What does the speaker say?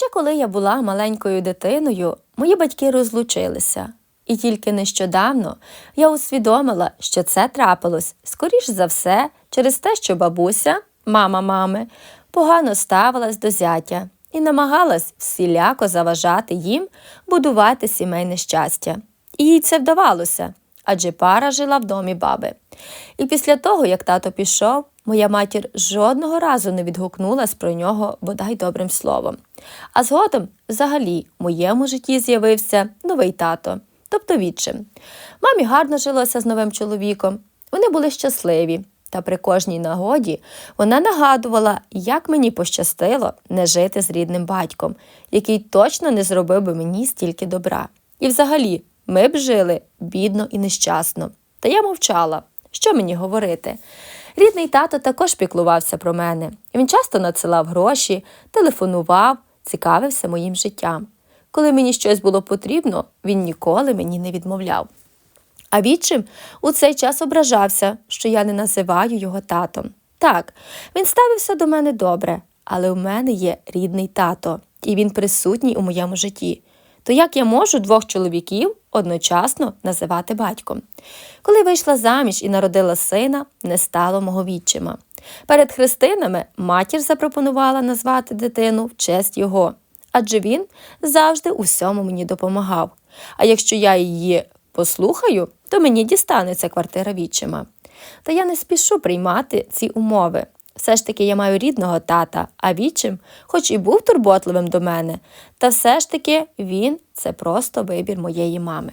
Ще коли я була маленькою дитиною, мої батьки розлучилися. І тільки нещодавно я усвідомила, що це трапилось, скоріш за все, через те, що бабуся, мама мами, погано ставилась до зятя і намагалась всіляко заважати їм будувати сімейне щастя. І їй це вдавалося, адже пара жила в домі баби. І після того, як тато пішов, моя матір жодного разу не відгукнулась про нього бодай добрим словом. А згодом, взагалі, в моєму житті з'явився новий тато, тобто відчим. Мамі гарно жилося з новим чоловіком. Вони були щасливі. Та при кожній нагоді вона нагадувала, як мені пощастило не жити з рідним батьком, який точно не зробив би мені стільки добра. І взагалі, ми б жили бідно і нещасно. Та я мовчала. Що мені говорити? Рідний тато також піклувався про мене. Він часто надсилав гроші, телефонував, цікавився моїм життям. Коли мені щось було потрібно, він ніколи мені не відмовляв. А відчим у цей час ображався, що я не називаю його татом. Так, він ставився до мене добре, але у мене є рідний тато, і він присутній у моєму житті. То як я можу двох чоловіків одночасно називати батьком? Коли вийшла заміж і народила сина, не стало мого відчима. Перед хрестинами матір запропонувала назвати дитину в честь його, адже він завжди у всьому мені допомагав. А якщо я її послухаю, то мені дістанеться квартира відчима. Та я не спішу приймати ці умови. Все ж таки я маю рідного тата, а відчим, хоч і був турботливим до мене, та все ж таки він це просто вибір моєї мами.